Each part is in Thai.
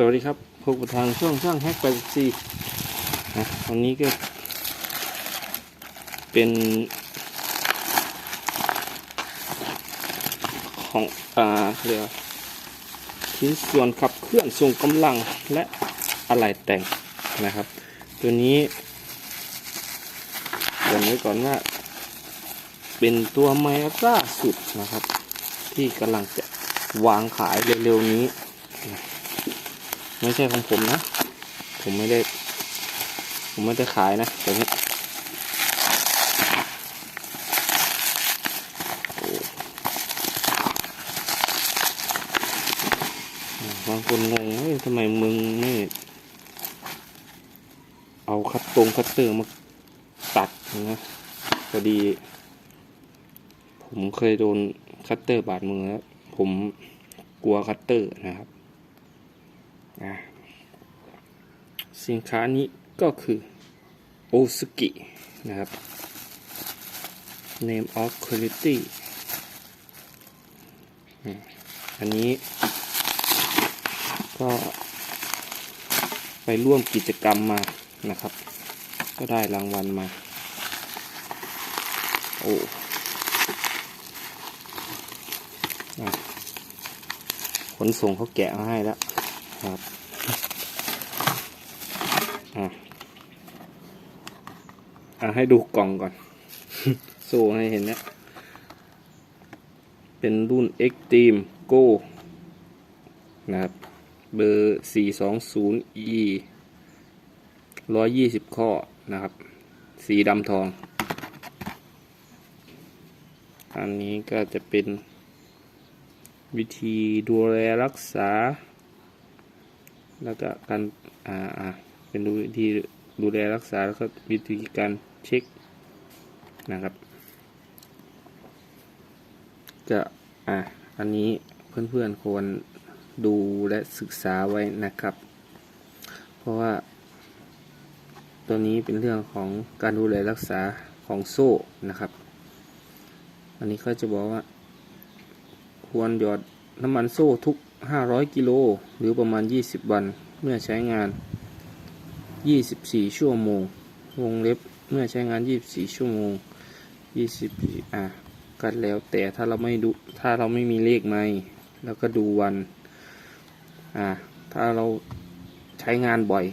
สวัสดีครับพบกับทางช่องช่างแฮกแปดซีนะวันนี้ก็ เป็น ของอ่าเรียกว่าชิ้นส่วนขับเคลื่อนส่งกำลังและอะไหล่แต่งนะครับ ตัวนี้เกรินไว้ก่อนว่า เป็นตัวใหม่ล่าสุดนะครับ ที่กำลังจะวางขายเร็วๆนี้ ไม่ใช่ของผมนะ ผมไม่ได้ ผมไม่ได้ขายนะตัวนี้บางคนงงเฮ้ยทำไมมึงไม่เอาคัตตรงคัตเตอร์มาตัดนะพอดี ผมเคยโดนคัตเตอร์บาดมือแล้วผมกลัวคัตเตอร์นะครับ อะสินค้านี้ก็คือโอสกินะครับ name of quality อันนี้ก็ไปร่วมกิจกรรมมานะครับ ก็ได้รางวัลมา โอ้ขนส่งเขาแกะมาให้แล้ว ครับอะอะให้ดูกล่องก่อนโซ่ให้เห็นเนี่ยเป็นรุ่น Extreme Go นะครับ เบอร์ 420E 120 ข้อนะครับ สีดำทอง อันนี้ก็จะเป็นวิธีดูแลรักษา แล้วก็การอ่าอ่าเป็นดูวิธีดูแลรักษาแล้วก็วิธีการเช็คนะครับก็อ่าอันนี้เพื่อนๆควรดูและศึกษาไว้นะครับ เพราะว่า ตัวนี้เป็นเรื่องของการดูแลรักษาของโซ่นะครับ อันนี้เขาจะบอกว่า ควรหยอดน้ำมันโซ่ทุก 500 กิโล หรือประมาณ 20 วัน เมื่อใช้งาน 24 ชั่วโมง วงเล็บ เมื่อใช้งาน 24 ชั่วโมง 24อะกันแล้วแต่ถ้าเราไม่ดู ถ้าเราไม่มีเลขไม่แล้วก็ดูวัน อะถ้าเราใช้งานบ่อย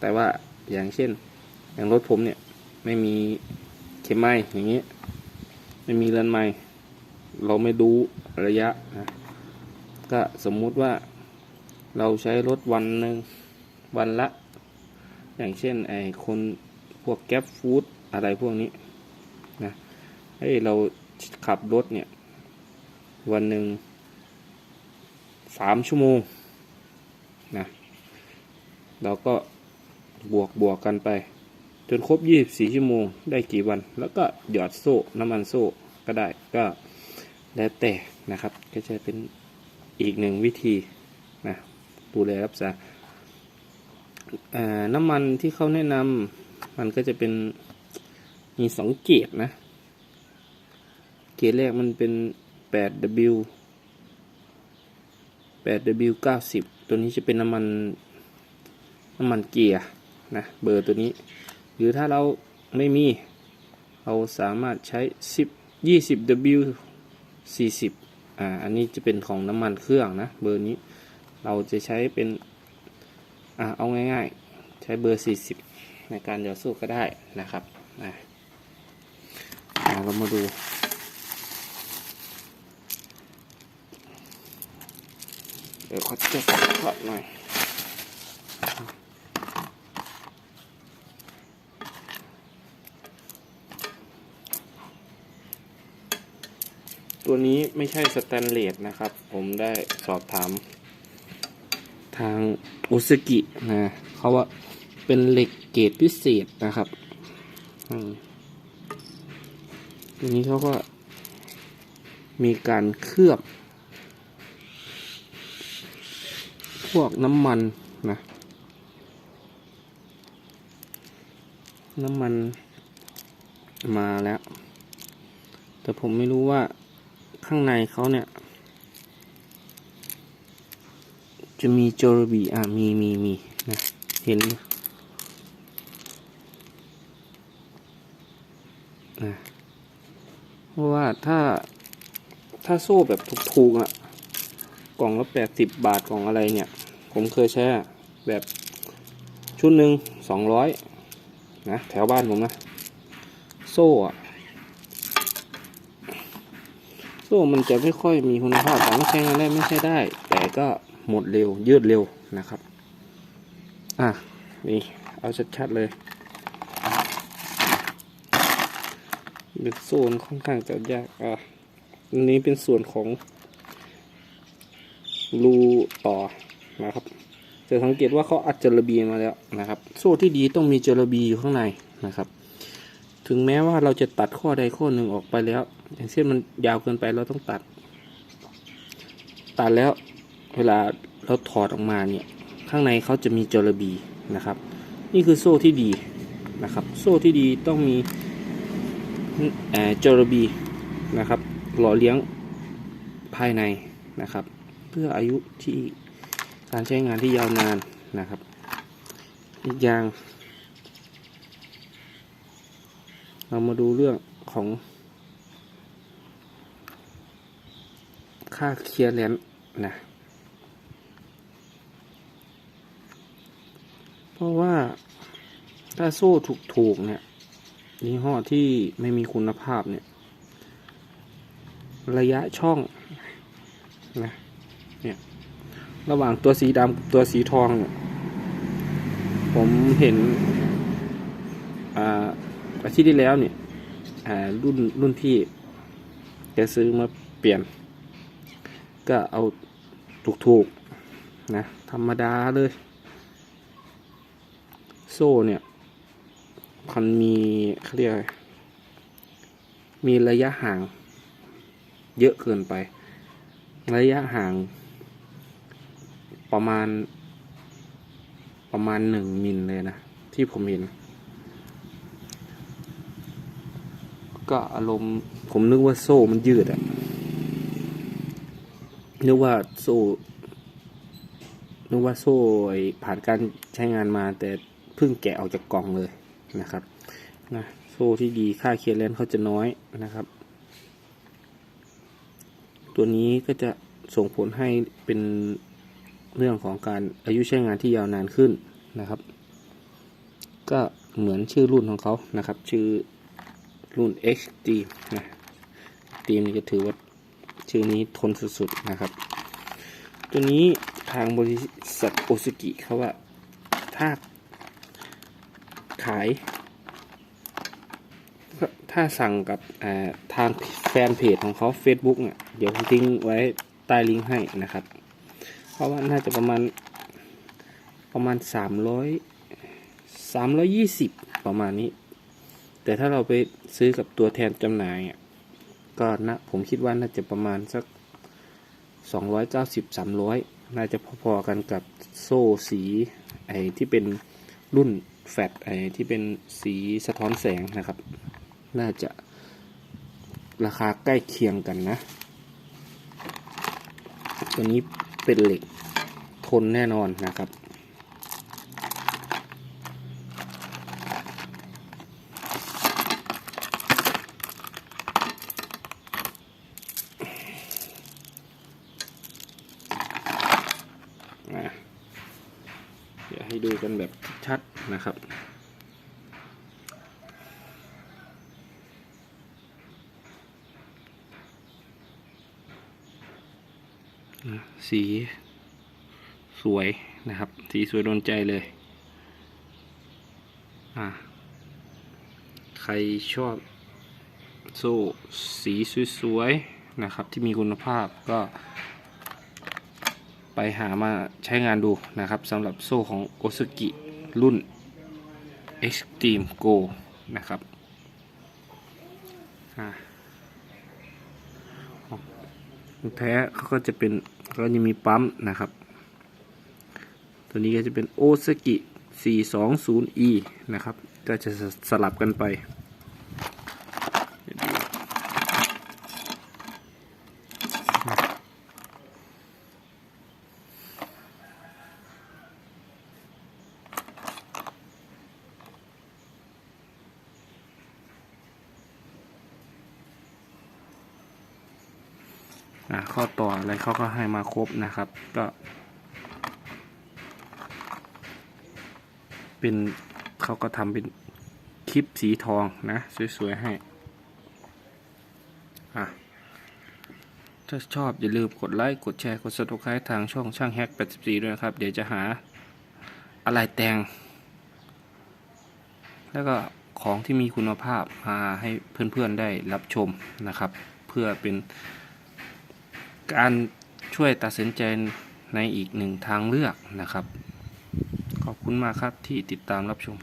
แต่ว่าอย่างเช่น อย่างรถผมเนี่ย ไม่มีเข็มไม้อย่างเงี้ย ไม่มีเรือนไม้เราไม่ดูระยะนะ ก็สมมุติว่าเราใช้รถวันหนึ่งวันละ อย่างเช่นไอ้คนพวกแก๊ปฟู้ดอะไรพวกนี้นะเฮ้ยเราขับรถเนี่ย วันหนึ่งสามชั่วโมงนะเราก็บวกบวกกันไป จนครบยี่บสี่ชั่วโมงได้กี่วัน แล้วก็หยอดโซ่น้ำมันโซ่ก็ได้ก็แล้วแต่นะครับก็จะเป็น อีกหนึ่งวิธีนะดูแลรักษาน้ำมันที่เขาแนะนำมันก็จะเป็นมีสองเกรดนะ เกรดแรกมันเป็น 8W 8W 90 ตัวนี้จะเป็นน้ำมันน้ำมันเกียร์นะเบอร์ตัวนี้ หรือถ้าเราไม่มี เราสามารถใช้ 10 20W 40 อ่าอันนี้จะเป็นของน้ำมันเครื่องนะเบอร์นี้เราจะใช้เป็นอ่าเอาง่ายๆ ใช้เบอร์ 40 ในการหยอดสู้ก็ได้นะครับอ่าเรามาดูเดี๋ยวเขาจะถอดหน่อย ตัวนี้ไม่ใช่สแตนเลสนะครับ ผมได้สอบถาม ทางอุสกินะเขาว่าเป็นเหล็กเกรดพิเศษนะครับอืมทีนี้เขาก็มีการเคลือบ พวกน้ำมันนะ น้ำมันมาแล้ว แต่ผมไม่รู้ว่า ข้างในเขาเนี่ย จะมีโจรบีอะ มีมีมีนะเห็นนะเพราะว่าถ้าถ้าโซ่แบบถูกๆอะ กล่องละแปดสิบบาทกล่องอะไรเนี่ย ผมเคยใช้แบบชุดหนึ่งสองร้อยนะ แถวบ้านผมนะ โซ่อะ โซ่มันจะไม่ค่อยมีคุณภาพของใช้งได้ไม่ใช่ได้ แต่ก็หมดเร็วยืดเร็วนะครับ อะนี่เอาชัดๆเลยเป็นโซนค่อนข้างจะยากอะอันนี้เป็นส่วนของรูต่อนะครับ จะสังเกตว่าเขาอัดเจลาบีมาแล้วนะครับ โซ่ที่ดีต้องมีเจลาบีอยู่ข้างในนะครับ ถึงแม้ว่าเราจะตัดข้อใดข้อหนึ่งออกไปแล้ว อย่างเช่นมันยาวเกินไปเราต้องตัด ตัดแล้วเวลาเราถอดออกมาเนี่ย ข้างในเขาจะมีจลาบีนะครับ นี่คือโซ่ที่ดีนะครับ โซ่ที่ดีต้องมีเอ่อเจลาบีนะครับ หล่อเลี้ยงภายในนะครับ เพื่ออายุที่การใช้งานที่ยาวนานนะครับ อีกอย่าง เรามาดูเรื่องของ ค่าเคลียร์แลนซ์นะ เพราะว่าถ้าโซ่ถูกๆเนี่ยยี่ห้อที่ไม่มีคุณภาพเนี่ย ระยะช่องนะเนี่ยระหว่างตัวสีดำกับตัวสีทอง ผมเห็น อาทิตย์ที่แล้วเนี่ยรุ่นรุ่นพี่แกซื้อมาเปลี่ยน ก็เอาถูกๆนะธรรมดาเลย โซ่เนี่ยมันมีเขาเรียกมีระยะห่าง เยอะเกินไป ระยะห่าง ประมาณประมาณหนึ่งมิลเลยนะ ที่ผมเห็น ก็อารมณ์ผมนึกว่าโซ่มันยืดอะนึกว่าโซ่นึกว่าโซ่ผ่านการใช้งานมา แต่เพิ่งแกะออกจากกล่องเลยนะครับนะโซ่ที่ดีค่าเคลียร์แลนซ์เขาจะน้อยนะครับ ตัวนี้ก็จะส่งผลให้เป็นเรื่องของการอายุใช้งานที่ยาวนานขึ้นนะครับ ก็เหมือนชื่อรุ่นของเขานะครับ ชื่อ รุ่น HD นะทีมนี้ก็ถือว่าชื่อนี้ทนสุดๆนะครับ ตัวนี้ทางบริษัทโอซ k กิเขาว่าถ้าขาย ถ้าสั่งกับทางแฟนเพจของเขา Facebook เนี่ยเดี๋ยวผมทิ้งไว้ใต้ลิงก์ให้นะครับ เพราะว่าน่าจะประมาณประมาณสามร้อยสามร้อยี่สิบประมาณนี้ แต่ถ้าเราไปซื้อกับตัวแทนจำหน่ายอะก็นะผมคิดว่าน่าจะประมาณสักสองร้อยเก้าสิบสามร้อยน่าจะพอๆกันกับโซ่สีไอ้ที่เป็นรุ่นแฟตไอ้ที่เป็นสีสะท้อนแสงนะครับ น่าจะราคาใกล้เคียงกันนะ ตัวนี้เป็นเหล็กทนแน่นอนนะครับ อะเดี๋ยวให้ดู กันแบบชัดนะครับ สีสวยนะครับ สีสวยโดนใจเลย อะใครชอบโซ่สีสวยๆนะครับที่มีคุณภาพก็ ไปหามาใช้งานดูนะครับสำหรับโซ่ของโอซ k กิรุ่น Extreme Go นะครับแท้เขาก็จะเป็นก็จะมีปั๊มนะครับ ตัวนี้ก็จะเป็นโอซ k กิ 420e นะครับ ก็จะสลับกันไป อะข้อต่ออะไรเขาก็ให้มาครบนะครับ ก็ เป็นเขาก็ทำเป็นคลิปสีทองนะ สวย ๆ ให้ อะ ถ้าชอบอย่าลืมกดไลค์กดแชร์กด subscribe ทางช่องช่างแฮก84 ด้วยนะครับ เดี๋ยวจะหาอะไรแต่ง แล้วก็ของที่มีคุณภาพมาให้เพื่อนๆได้รับชมนะครับ เพื่อเป็น การช่วยตัดสินใจในอีกหนึ่งทางเลือกนะครับ ขอบคุณมากครับที่ติดตามรับชม